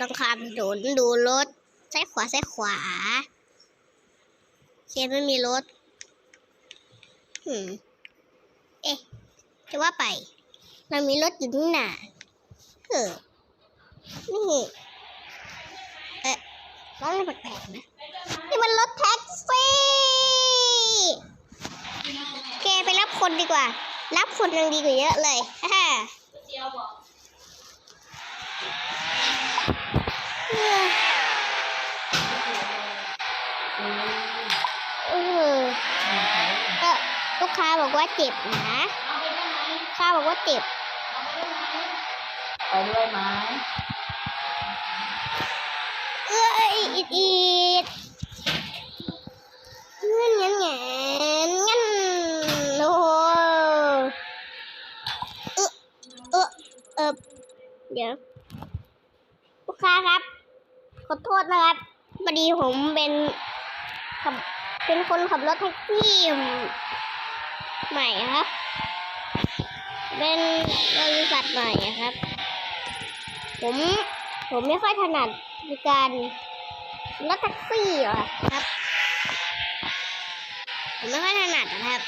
ต้องข้ามถนนดูรถซ้ายขวาซ้ายขวาเคไม่มีรถหืม เอ๊ะ จะว่าไป เรามีรถอยู่นี่นาเออนี่เอ๊ะร้องอะไรแปลกๆนะ นี่มันรถแท็กซี่ แกไปรับคนดีกว่า รับคนยังดีกว่าเยอะเลยฮ่า เจียวบอก เออเออ ลูกค้าบอกว่าเจ็บนะเอาไปได้ไหมลูกค้าบอกว่าเจ็บ ไปด้วยไหมเอ้ยอิดอิดเงี้ยเงี้ยเงี้ยเงี้ยโอ้เออเออเออเดี๋ยวลูกค้าครับ ขอโทษนะครับพอดีผมเป็นขับเป็นคนขับรถแท็กซี่ใหม่ครับ เป็นบริษัทใหม่ครับ ผมผมไม่ค่อยถนัดในการรถแท็กซี่หรอกครับ ผมไม่ค่อยถนัดนะครับ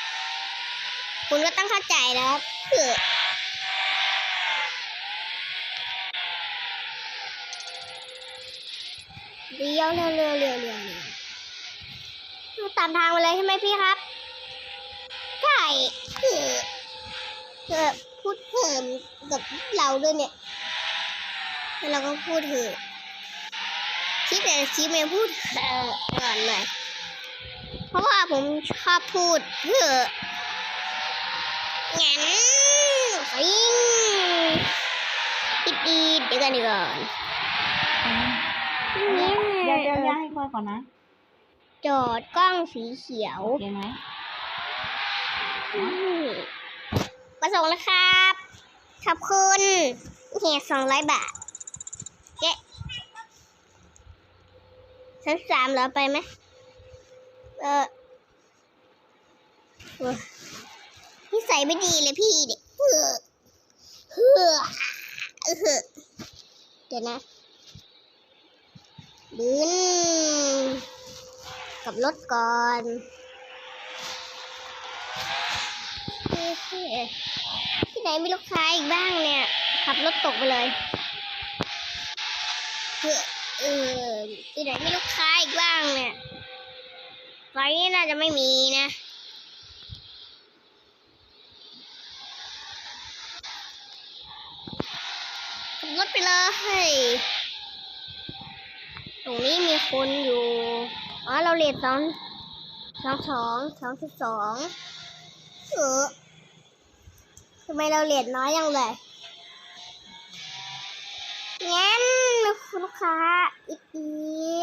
คุณก็ต้องเข้าใจนะครับเอ เลี้ยวเร็วเร็วเร็วเร็วตามทางมาเลยใช่ไหมพี่ครับใช่เออเออพูดเพิ่มกับเราด้วยเนี่ยแล้วเราก็พูดเถอะคิดแต่คิดไม่พูดเออก่อนหน่อยเพราะว่าผมชอบพูดเถอะงั้นฟิงปิดดีเดี๋ยวกันดีก่อน เดี๋ยวเดี๋ยวย่าให้ค่อยก่อนนะจอดกล้องสีเขียว โอเคไหมประสงค์นะครับ ขอบคุณเฮียสองร้อยบาทเจ๊ชั้นสามเหรอไปไหมเออเออนิสัยไม่ดีเลยพี่เด็กเฮ้อเฮ้อเออเดี๋ยวนะ ดืนกับรถก่อนที่ไหนมีลูกค้าอีกบ้างเนี่ย ขับรถตกไปเลยเอเออที่ไหนมีลูกค้าอีกบ้างเนี่ยไฟนี้น่าจะไม่มีนะขับรถไปเลย ตรงนี้มีคนอยู่ อ๋อ เราเลทสองสองสองสองสิบสองเออทำไมเราเลทน้อยยังเลยงั้นลูกค้าอีกอี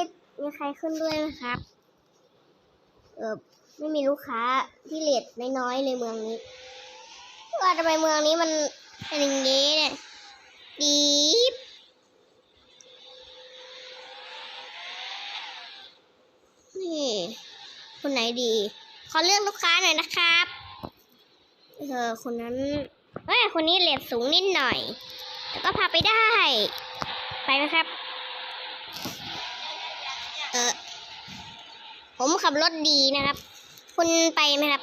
ดมีใครขึ้นด้วยไหมครับ เออไม่มีลูกค้าที่เลทน้อยๆเลยเมืองนี้ว่าทำไมเมืองนี้มันเป็นอย่างนี้เนี่ยดีบนี่ คนไหน ดี ขอเลือกลูกค้าหน่อยนะครับ เออคนนั้นเอ้ยคนนี้เลทสูงนิดหน่อย แต่ก็พาไปได้ ไปไหมครับ เออผมขับรถดีนะครับ คุณไปไหมครับ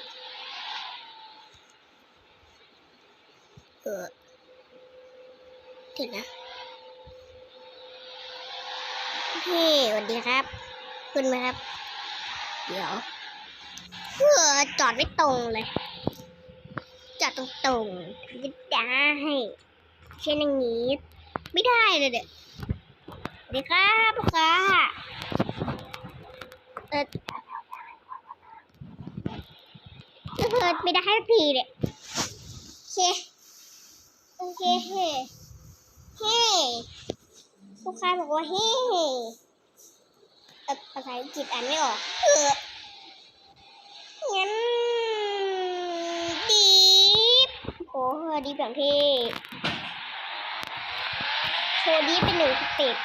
เออเดี๋ยวนะพี่สวัสดีครับขึ้นไหมครับ เดี๋ยว เออจอดไม่ตรงเลย จอดตรงๆไม่ได้เช่นอย่างนี้ ไม่ได้เลยเด็กสวัสดีครับลูกค้าเออเออไม่ได้สักทีเนี่ยโอเคโอเคเฮ้เฮ้ลูกค้าบอกว่าเฮ้เอ่อภาษาอังกฤษอ่านไม่ออกเออ งั้นดีฟโอ้โหดีแบบที่โชว์ดีเป็นหนึ่งสเต็ป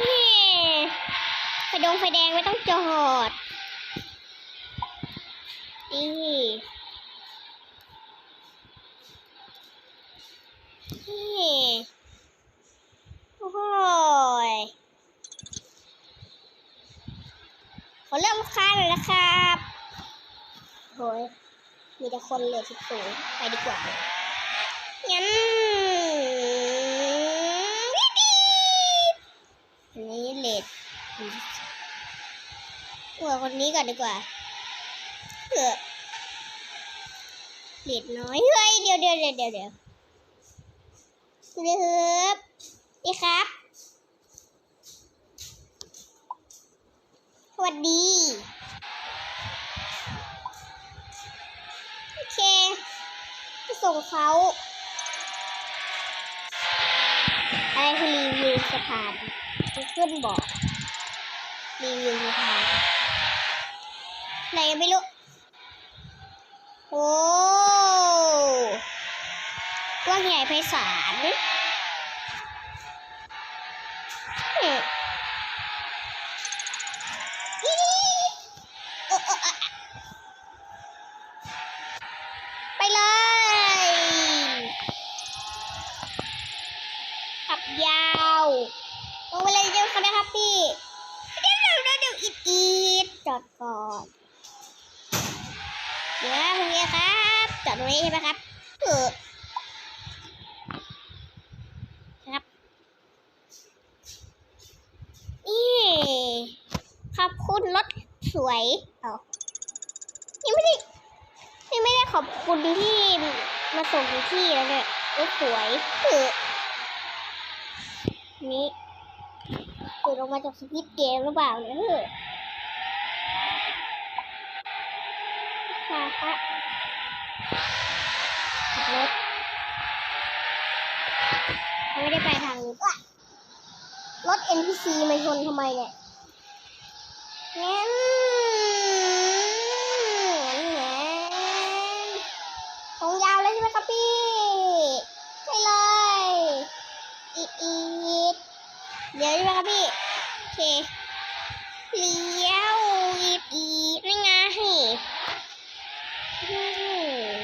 นี่ไฟดงไฟแดงไม่ต้องจอดนี่ เลยนะครับ โอ้ยมีแต่คนเลยที่สูงไปดีกว่างั้นอันนี้เลดหัวคนนี้ก่อนดีกว่าเผื่อเลดน้อยเฮ้ยเดี๋ยวเดี๋ยวเดี๋ยวเดี๋ยวเดี๋ยวเดี๋ยนี่ครับ สวัสดี ไปส่งเขาอะไรคือรีวิวสะพานขึ้นบอกรีวิวสะพานไหนไม่รู้โอ้กว้างใหญ่ไพศาล วยเอายังไม่ได้ยังไม่ได้ขอบคุณที่มาส่งที่แล้วเนี่ยรถสวยเออนี่ตื่นออกมาจากสกิทเกมหรือเปล่าเนี่ยเออค่ะค่ะรถเขาไม่ได้ไปทางนี้อะรถ NPC มาชนทำไมเนี่ยงั้นงั้นงั้นตรงยาวเลยใช่ไหมครับพี่ใช่เลย อีดเดี๋ยวใช่ไหมครับพี่โอเคเลี้ยวอีดอีดนี่ไงอืม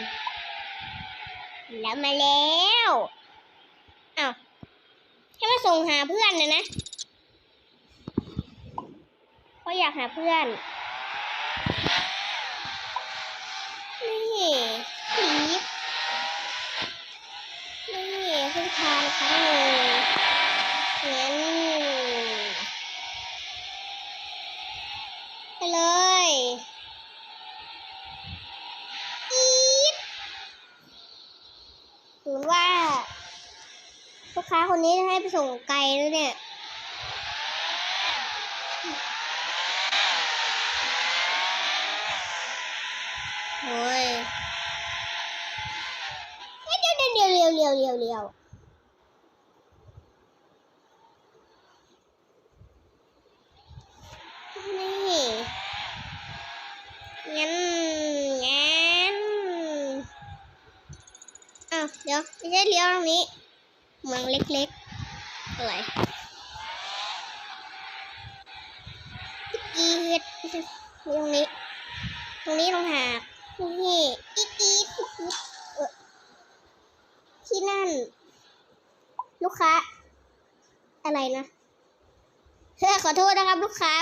แล้วมาแล้วอ้าวให้มาส่งหาเพื่อนนะนะเขาอยากหาเพื่อนนี่ลีฟนี่เพิ่งทานครั้งหนึ่ง ไปส่งไกลแล้วเนี่ยโอ้ยเดี๋ยวเดี๋ยวเดี๋ยวเดี๋ยวเดี๋ยวเดี๋ยวเดี๋ยวนี่งั้นงั้นอ้าวเดี๋ยวไม่ใช่เลี้ยวตรงนี้เมืองเล็กๆ อะไรอีดตรงนี้ ตรงนี้ตรงหากนี่อีดอีดอีดอีดที่นั่น ลูกค้า อะไรนะเฮ้ยขอโทษนะครับ ลูกค้า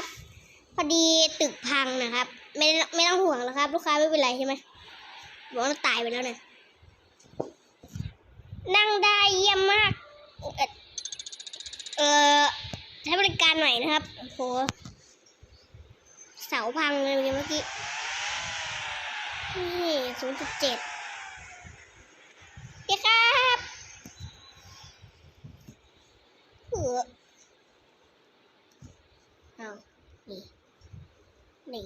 พอดีตึกพังนะครับ ไม่ไม่ต้องห่วงแล้วครับ ลูกค้าไม่เป็นไรใช่ไหมบอกว่าตายไปแล้วเนี่ยนั่งได้เยี่ยมมาก เออใช้บริการหน่อยนะครับโอ้โหเสาพังเลยเมื่อกี้นี่ศูนย์จุดเจ็ดพี่ครับเออเอานี่ นี่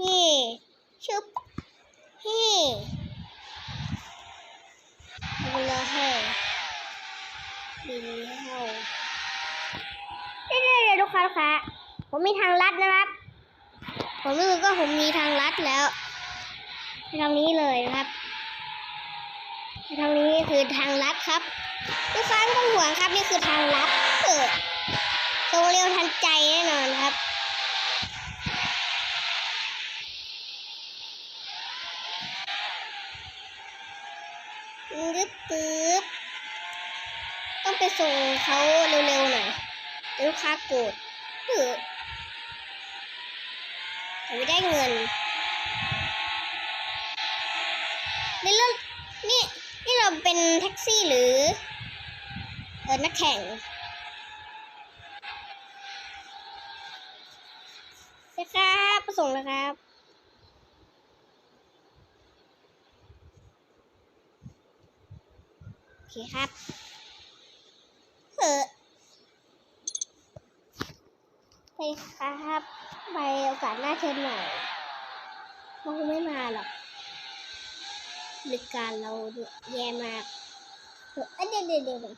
นี่ชึบนี่เอาไปเลยให้ดีเข้าเดี๋ยวเดี๋ยวลูก ค้าลูกค้า ผมมีทางลัดนะครับ ผมรู้สึกว่าผมมีทางลัดแล้วทางนี้เลยนะครับทางนี้คือทางลัดครับลูกค้าไม่ต้องห่วงครับนี่คือทางลัดเออตรงเร็วทันใจแน่นอนครับปึ๊บปึ๊บต้องไปส่งเขาเร็วๆหน่อยลูกค้าโกรธ เออแต่ไม่ได้เงินนี่เรานี่นี่เราเป็นแท็กซี่หรือเออนักแข่งนะครับประสงค์นะครับโอเคครับเออ ไปครับ ไปโอกาสหน้าเชิญใหม่เขาคงไม่มาหรอกบริการเราแย่มากเออเอ้ยเดี๋ยวเดี๋ยวเดี๋ยว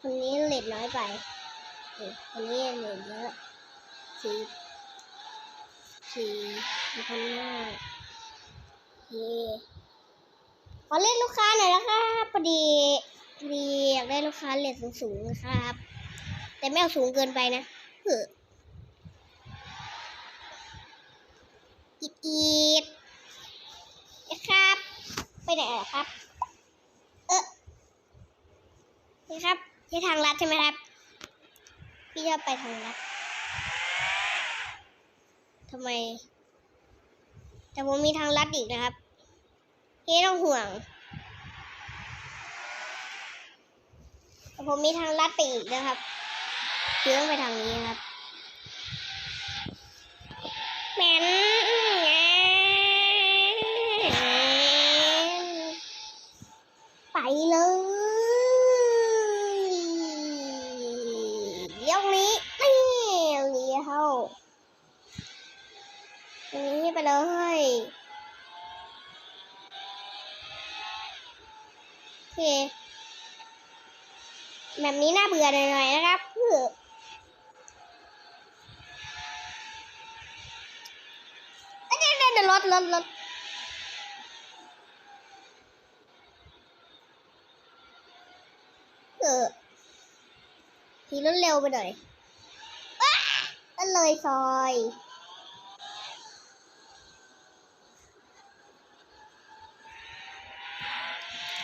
คนนี้เลทน้อยไปเออคนนี้เลทเยอะสี่สี่มีคนหน้าโอเคขอเรียกลูกค้าหน่อยนะครับพอดีพอดีอยากได้ลูกค้าเลทสูงๆนะครับ แต่ไม่เอาสูงเกินไปนะเออ อีดนะครับ ไปไหนเหรอครับ เออนี่ครับที่ทางลัดใช่ไหมครับ พี่จะไปทางลัดทำไม แต่ผมมีทางลัดอีกนะครับพี่ต้องห่วงแต่ผมมีทางลัดไปอีกนะครับพี่ต้องไปทางนี้นะครับแมน เลยโอเคแบบนี้น่าเบื่อหน่อยๆนะครับเพื่อเอ้ยเดี๋ยวรถรถรถเออขี่รถเร็วไปหน่อยก็เลยซอย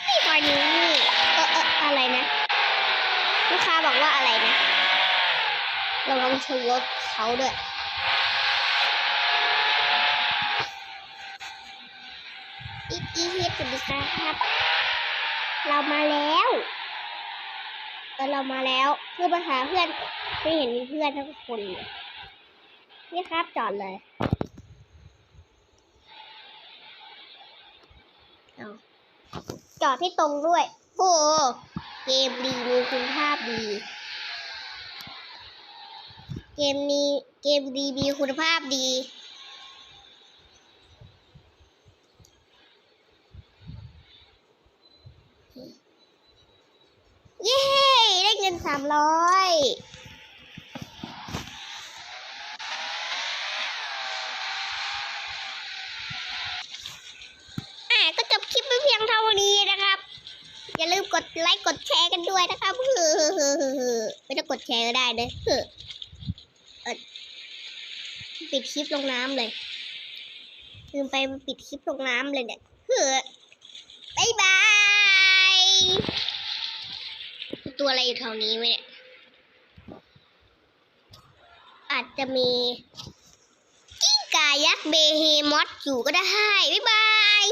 นี่ซอยนี้เออเอออะไรนะ ลูกค้าบอกว่าอะไรนะเราลองชนรถเขาด้วยอีกอีเฮดสวัสดีครับ เรามาแล้วเออเรามาแล้วเพื่อมาหาเพื่อนไม่เห็นมีเพื่อนทั้งคนเลยนี่ครับจอดเลยเอาจอดที่ตรงด้วย โอ้เกมดีมีคุณภาพดี เกมนี้เกมดีมีคุณภาพดี เย้ ได้เงินสามร้อยอะก็จบคลิปไปเพียงเท่านี้นะครับ อย่าลืมกดไลค์กดแชร์กันด้วยนะครับเฮ้อไม่ต้องกดแชร์ก็ได้นะเฮ้อเออ ปิดคลิปลงน้ำเลยลืมไปปิดคลิปลงน้ำเลยเนี่ยเฮ้อบายบายตัวอะไรอยู่แถวนี้ไหมเนี่ย อาจจะมีกิ้งก่ายักษ์เบเฮมอสอยู่ก็ได้ บ๊ายบาย